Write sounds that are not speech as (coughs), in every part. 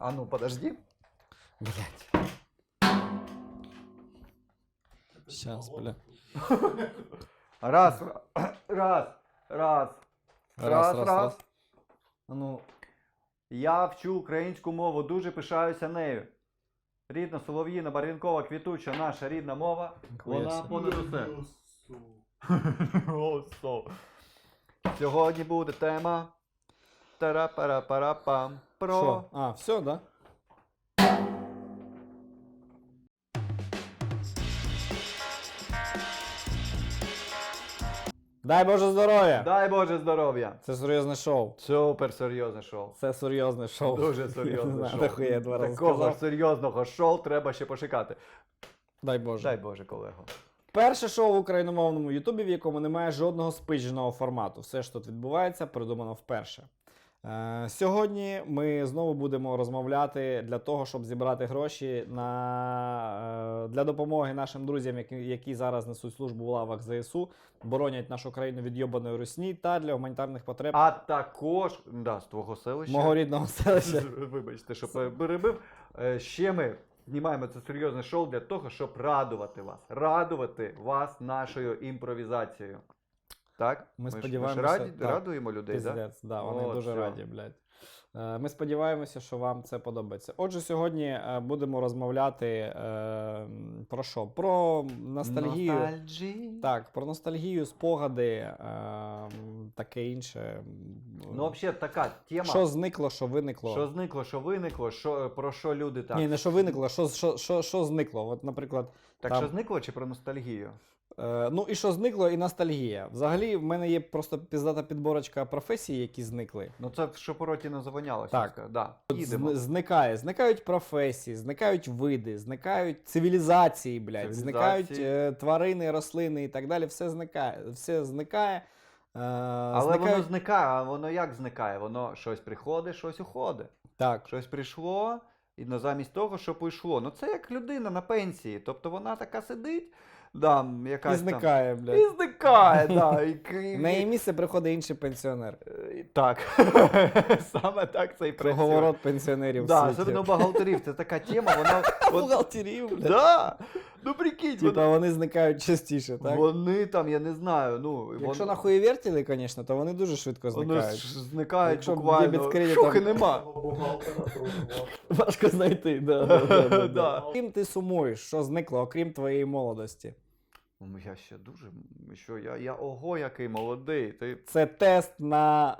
А ну, подожди. Блять. Сейчас, бля. (laughs) Раз, раз, раз, раз, раз. Ну, я вчу українську мову, дуже пишаюся нею. Рідна Солов'їна, Барвінкова, квітуча, наша рідна мова. Вона понад усе. (laughs) Сьогодні буде тема. Тара-пара-пара-пам. Про. Що? А, все, да? Дай Боже здоров'я! Дай Боже здоров'я! Це серйозне шоу. Супер серйозне шоу. Це серйозне шоу. Дуже (laughs) Не серйозне знаю, шоу. нахуя я два рази Такого сказав. серйозного шоу треба ще пошукати. Дай Боже. Дай Боже, колего. Перше шоу в україномовному Ютубі, в якому немає жодного спичного формату. Все, що тут відбувається, придумано вперше. Е, сьогодні ми знову будемо розмовляти для того, щоб зібрати гроші на, е, для допомоги нашим друзям, які, які зараз несуть службу в лавах ЗСУ, боронять нашу країну від йобаної русні та для гуманітарних потреб А також, да, з твого селища. мого рідного селища. (laughs) Вибачте, що перебив. Е, Ще ми знімаємо це серйозне шоу для того, щоб радувати вас. Радувати вас нашою імпровізацією. Так? Ми ж- сподіваємося, Ми ж раді, так. радуємо людей, так? Пиздець, да, вони От, дуже всьо. раді, блядь. Е, Ми сподіваємося, що вам це подобається. Отже, сьогодні е, будемо розмовляти е, про що? Про ностальгію. Ностальджі. Так, про ностальгію, спогади, е, таке інше. Ну, взагалі, така тема. що зникло, що виникло. Що зникло, що виникло, що, про що люди так. Ні, не що виникло, що, що, що, що зникло. От, наприклад, Так там- що зникло чи про ностальгію? Е, ну і що зникло, і ностальгія. Взагалі, в мене є просто піздата підборочка професій, які зникли. Ну це що по роті не завонялося. Так. Да. Їдемо. Зникає, зникають професії, зникають види, зникають цивілізації, блядь, зникають е, тварини, рослини і так далі. Все зникає. Все зникає. Е, Але воно зникає, а воно як зникає? Воно щось приходить, щось уходить. Так. Щось прийшло, і ну, замість того, що пішло. Ну це як людина на пенсії. Тобто вона така сидить, да, І якась зникає, там. блядь. І зникає, да. (laughs) І, і, На її місце приходить інший пенсіонер. так. (laughs) Саме так це і працює. Круговорот пенсіонерів. Да, особливо бухгалтерів. Це така тема, вона. (laughs) Бухгалтерів, блядь. Да. Ну прикинь, Типа вони, вони зникають частіше, так? вони там, я не знаю, ну. Якщо вон- на вертіли, звісно, то вони дуже швидко Вони зникають. ж зникають Якщо буквально. дебіт з кредитом- Шухи нема. (laughs) Важко знайти, да, да, да, да, Да. да. Ким ти сумуєш, що зникло, окрім твоєї молодості? Я ще дуже. Що я, я ого, який молодий. Ти Це тест на,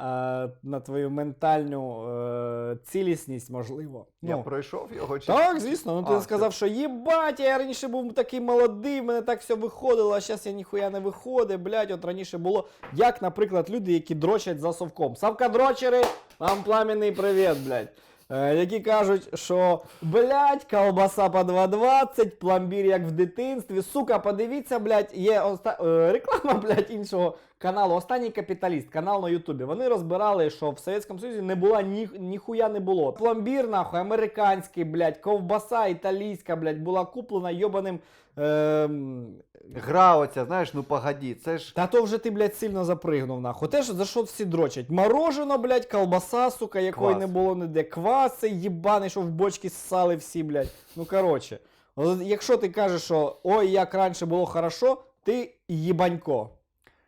е, на твою ментальну е, цілісність, можливо. я Ну, пройшов його чи так, звісно. Ну ти А, сказав, що їбать, я раніше був такий молодий, в мене так все виходило, а зараз я ніхуя не виходить, блядь, от раніше було. Як, наприклад, люди, які дрочать за совком. Савка дрочери, вам пламенний привіт, блядь. Е, які кажуть, що блядь, колбаса по 2,20, пломбір як в дитинстві. Сука, подивіться, блядь, є оста... е, реклама, (laughs) блядь, іншого каналу. Останній капіталіст, канал на Ютубі. Вони розбирали, що в Совєтському Союзі не була ні, ніхуя не було. Пломбір, нахуй, американський, блядь, ковбаса італійська, блядь, була куплена йобаним. Ем... гра оця, знаєш, ну погоді, це ж. Та то вже ти, блядь, сильно запригнув, нахуй. Те ж за що всі дрочать? Морожено, блядь, колбаса, сука, якої Квас. не було ніде. Кваси, їбани, що в бочки ссали всі, блядь. Ну коротше. От Якщо ти кажеш, що ой, як раніше було хорошо, ти їбанько.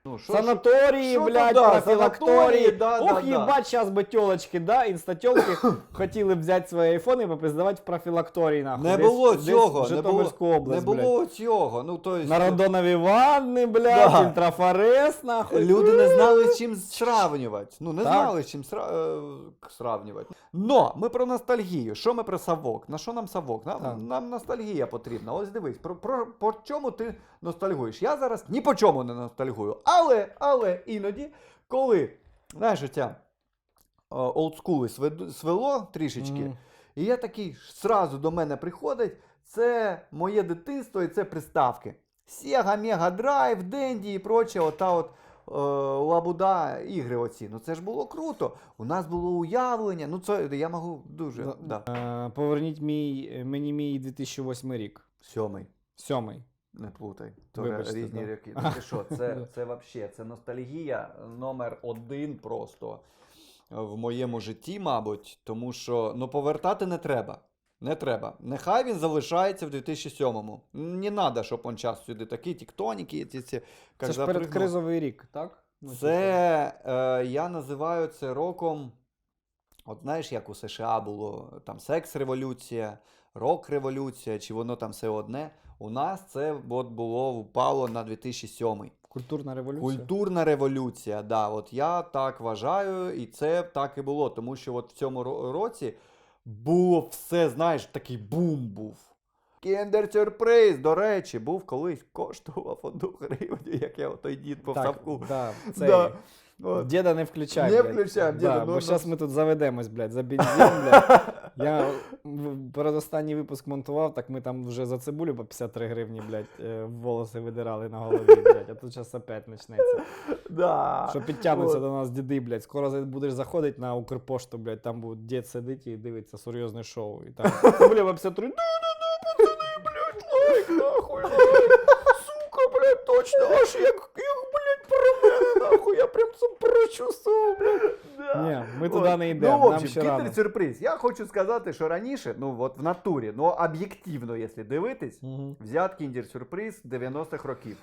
Ну, що, Санаторії, що блядь, да, профілакторії. да, Ох, да, да. їбать, зараз би тілочки, да, інстатьолки (coughs) хотіли б взяти свої айфони і попиздавати в профілакторії, нахуй. Не Десь- було десь цього, в не було, область, не блядь. було цього. Ну, то есть, Народонові ванни, блядь, Да. інтрафорез, нахуй. Люди не знали з чим сравнювати. Ну, не Так. знали з чим сра... е, сравнювати. Но ми про ностальгію. Що ми про совок? На що нам совок? Так. Нам, нам ностальгія потрібна. Ось дивись, про, про, по чому ти ностальгуєш? Я зараз ні по чому не ностальгую. Але, але іноді, коли, знаєш, оця олдскули свело трішечки, Мгм. і я такий зразу до мене приходить. Це моє дитинство і це приставки. Sega, Mega Drive, Денді і проче, ота от е, лабуда ігри оці. Ну це ж було круто. У нас було уявлення. Ну це я можу дуже. Да. Да. Е, Поверніть мій, мені мій 2008 рік. Сьомий. Сьомий. Не плутай. То Вибачте, різні да. роки. Ну ти що, це, (laughs) це вообще, це ностальгія номер один просто. в моєму житті, мабуть, тому що ну, повертати не треба. Не треба. Нехай він залишається в 2007-му. Не треба, щоб он час сюди такий, тіктоніки, ці, ці, Це ж перед запригнув. кризовий рік, так? Ну. Це е, я називаю це роком. От знаєш, як у США було там секс-революція, рок-революція, чи воно там все одне. У нас це от було впало на 2007. Культурна революція. Культурна революція, да, от я так вважаю, і це так і було. Тому що от в цьому році було все, знаєш, такий бум був. Кіндер сюрприз, до речі, був колись коштував одну гривню, як я той дід по так, вставку. да, (laughs) цей, Да. От. Діда не включай. Не блядь. включаємо, діда, да, ну, бо ну. зараз ми тут заведемось, блядь, за бензин, блядь. (laughs) Я передостанній випуск монтував, так ми там вже за цибулю по 53 гривні, блядь, е, волоси видирали на голові, блядь, а тут зараз опять почнеться. Да. Що підтягнуться От. до нас діди, блядь. Скоро будеш заходити на Укрпошту, блядь, там буде дід сидить і дивиться серйозне шоу. І там цибуля по 53, да-да-да, пацани, блядь, лайк, нахуй, лайк. Сука, блядь, точно, аж як, як, блядь, про мене, нахуй, я прям це прочувствував. Ні, ми туди не йдемо, Ну, в общем, ще сюрприз. Я хочу сказати, що раніше, ну от в натурі, ну об'єктивно, якщо дивитись, Мгм. взят кіндер сюрприз 90-х років.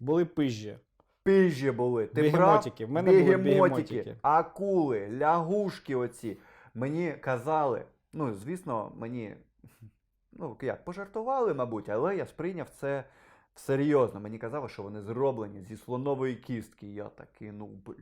Були пижі. Пижі були. Ти Бігемотики. брав В мене були бігемотики, бігемотики. акули, лягушки оці. Мені казали, ну, звісно, мені, ну, як, пожартували, мабуть, але я сприйняв це серйозно. Мені казали, що вони зроблені зі слонової кістки. Я такий, ну, блін.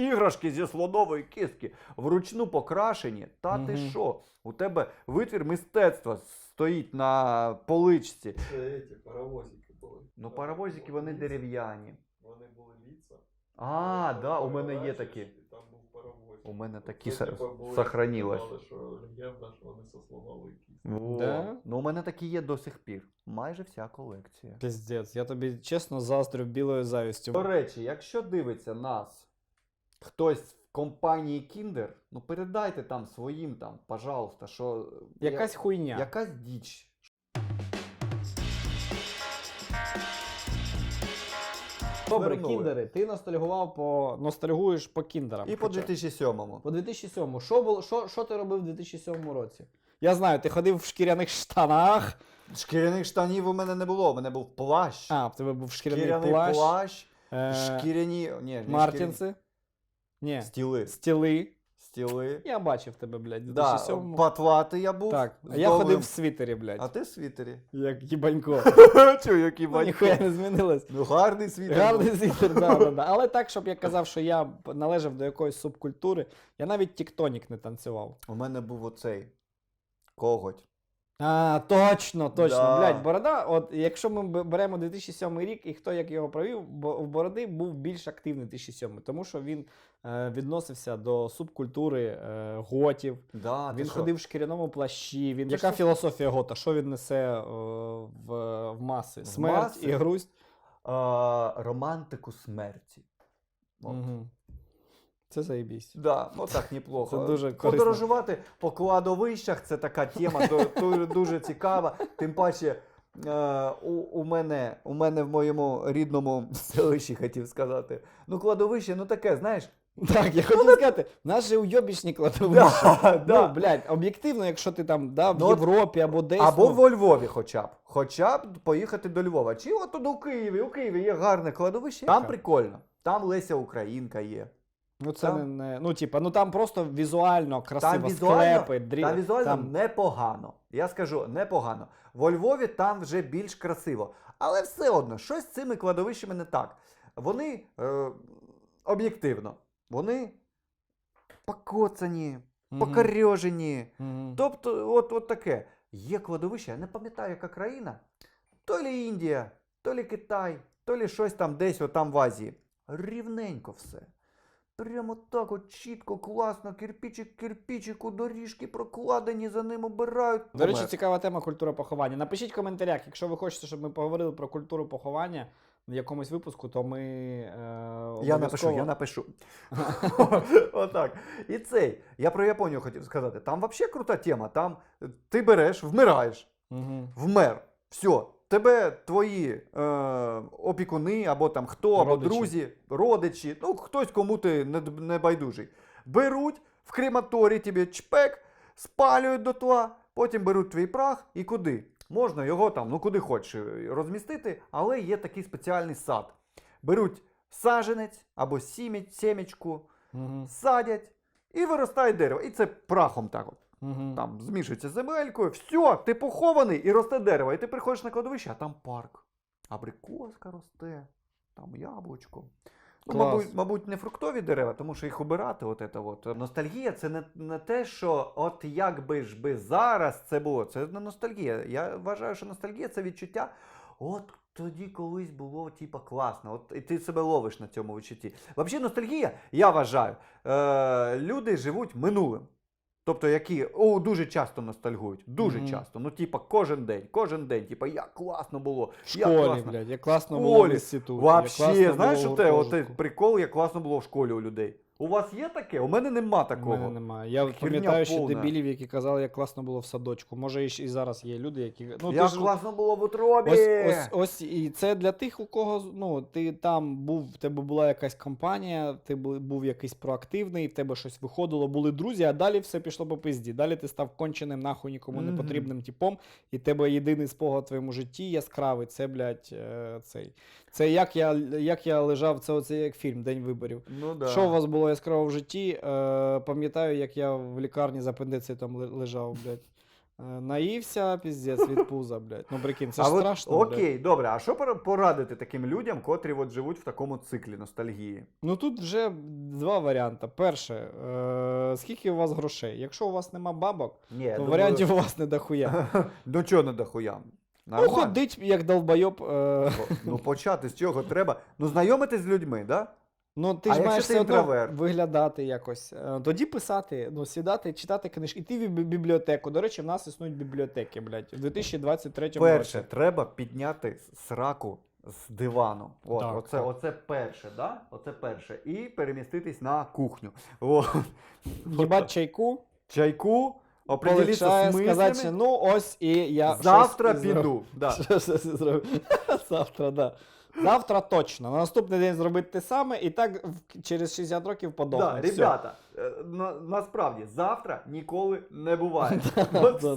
Іграшки зі слонової кістки вручну покрашені. Та ти що? У тебе витвір мистецтва стоїть на поличці. Це ці паровозики були. Ну, паровозики вони дерев'яні. Вони були ліца. А, да, у мене є такі. Там був паровозик. У мене такі Це, са- були, сохранилось. сказали, що легенда, що вони со слонової кістки. Во. Да? Ну, у мене такі є до сих пір. Майже вся колекція. Піздець, я тобі чесно заздрю білою завістю. До речі, якщо дивиться нас хтось в компанії Kinder, ну передайте там своїм там, пожалуйста, що е, Якась я- хуйня. якась діч. Добре, кіндери, ти ностальгував по ностальгуєш по кіндерам. І по 2007-му. По 2007. Що було? Що, що ти робив у 2007 році? Я знаю, ти ходив в шкіряних штанах. Шкіряних штанів у мене не було, у мене був плащ. А, в тебе був шкіряний, Шкіряний плащ. плащ, е, шкіряні. Ні, не Мартінси. Ні. Стіли. Стіли. Стіли. Я бачив тебе, блядь, в Да, 2007 патлатий я був. Так, а я ходив в світері, блядь. А ти в світері. Як їбанько. (laughs) Чого, який Ну, батько? Ніхуя не змінилось. Ну, гарний світер. Гарний був. світер, да, да, да. Але так, щоб я (laughs) казав, що я належав до якоїсь субкультури, я навіть тіктонік не танцював. У мене був оцей коготь. А, точно, точно. Да. Блядь, борода, от якщо ми беремо 2007 рік і хто як його провів, бо в бороди був більш активний 2007, тому що він е, відносився до субкультури е, готів. Да, він ходив в шкіряному плащі. Він... Яка філософія гота? Що він несе е, в, в маси? В Смерть маси? і грусть. А, романтику смерті. От. Угу. Це заєбісь. Да, ну так неплохо. Це дуже корисно. Подорожувати по кладовищах це така тема, ду- ду- дуже цікава. Тим паче, е, у, у, мене, у мене в моєму рідному (laughs) селищі хотів сказати. Ну, кладовище, ну таке, знаєш. Так, я хотів сказати, же уйобічні кладовища. (laughs) Да, Ну, да. блядь, об'єктивно, якщо ти там да, в Ну, Європі або десь. Або ну, во Львові хоча б. Хоча б поїхати до Львова. Чи от тут у Києві, у Києві є гарне кладовище. Там прикольно. Там Леся Українка є. Ну, це Там- не, не. Ну, типа, ну там просто візуально красиво Там візуально, склепи, дрі... там візуально там- непогано. Я скажу, непогано. Во Львові там вже більш красиво. Але все одно, щось з цими кладовищами не так. Вони е, об'єктивно, вони покоцані, Мгм. покорьожені. Мгм. Тобто, от, от таке. Є кладовище, я не пам'ятаю, яка країна. То лі Індія, то лі Китай, то лі щось там десь отам в Азії. Рівненько все. Прямо так от чітко, класно, кирпичик кирпичику, доріжки прокладені, за ним обирають. До речі, цікава тема культура поховання. Напишіть в коментарях, якщо ви хочете, щоб ми поговорили про культуру поховання в якомусь випуску, то ми. Е, Я напишу, я напишу. (laughs) Отак. І цей. Я про Японію хотів сказати. Там взагалі крута тема. Там ти береш, вмираєш. Вмер. Все. Тебе твої е, опікуни, або там хто, або Родичі. друзі, родичі, ну хтось кому ти не, не байдужий. беруть в крематорі тобі чпек, спалюють дотла, потім беруть твій прах і куди? Можна його там, ну куди хочеш е, розмістити, але є такий спеціальний сад. Беруть саженець або сім'я- сімечку, Мгм. садять і виростає дерево. І це прахом так от. Мгм. Там змішується з земелькою, все, ти похований і росте дерево. І ти приходиш на кладовище, а там парк. Абрикоска росте, там яблучко. Ну, мабуть, мабуть, не фруктові дерева, тому що їх обирати. От це от. Ностальгія це не, не те, що от як би ж би зараз це було. Це не ностальгія. Я вважаю, що ностальгія це відчуття. От тоді колись було типа класно. От і ти себе ловиш на цьому відчутті. Взагалі, ностальгія, я вважаю, е, люди живуть минулим. Тобто, які о, дуже часто ностальгують. Дуже Мгм. часто. Ну, типа, кожен день, кожен день, типа, як класно було. В як класно. блядь, як класно школі. було в школі. інституті. як Вообще, класно знаєш, що те, от прикол, як класно було в школі у людей. У вас є таке? У мене нема У такого. мене немає. Я Херня пам'ятаю повна. дебілів, які казали, як класно було в садочку. Може, і, зараз є люди, які. Ну, як ти ж... класно було в утробі. Ось, ось, ось і це для тих, у кого ну, ти там був, в тебе була якась компанія, ти був, був якийсь проактивний, в тебе щось виходило, були друзі, а далі все пішло по пизді. Далі ти став конченим, нахуй нікому не Мгм. потрібним типом, і тебе єдиний спогад в твоєму житті яскравий. Це, блядь, е, цей. Це як я, як я лежав, це оце як фільм День виборів. Ну, да. Що у вас було яскраво в житті? Е, пам'ятаю, як я в лікарні з апендицитом лежав, блядь. Е, наївся, піздець від пуза, блядь. Ну прикинь, це а ж от, страшно. блядь. Окей, добре. А що порадити таким людям, котрі от живуть в такому циклі ностальгії? Ну тут вже два варіанти. Перше, е, скільки у вас грошей? Якщо у вас нема бабок, Ні, то думаю- варіантів у вас не дохуя. (laughs) ну чого не дохуя? Ну, Нормально. ходить як долбойоб. Е, Ну почати з чого треба? Ну знайомитись з людьми, да? ну, ти А ж якщо маєш ти все одно інтроверт? виглядати якось. Е, тоді писати, ну, сідати, читати книжки, іти в бі- бібліотеку. До речі, в нас існують бібліотеки, блядь, в 2023 Перше, році. треба підняти сраку з дивану. От, Так, оце, так. оце перше, да? Оце перше. І переміститись на кухню. О, Їбать чайку, чайку, определитися полегшає, з сказати, що ну ось і я Завтра щось і піду. (laughs) Да. Що- зробив? (laughs) Завтра, да. Завтра точно. На наступний день зробити те саме, і так в- через 60 років подобно. Да, Всьо. ребята, е, на, насправді завтра ніколи не (laughs) буває. От да,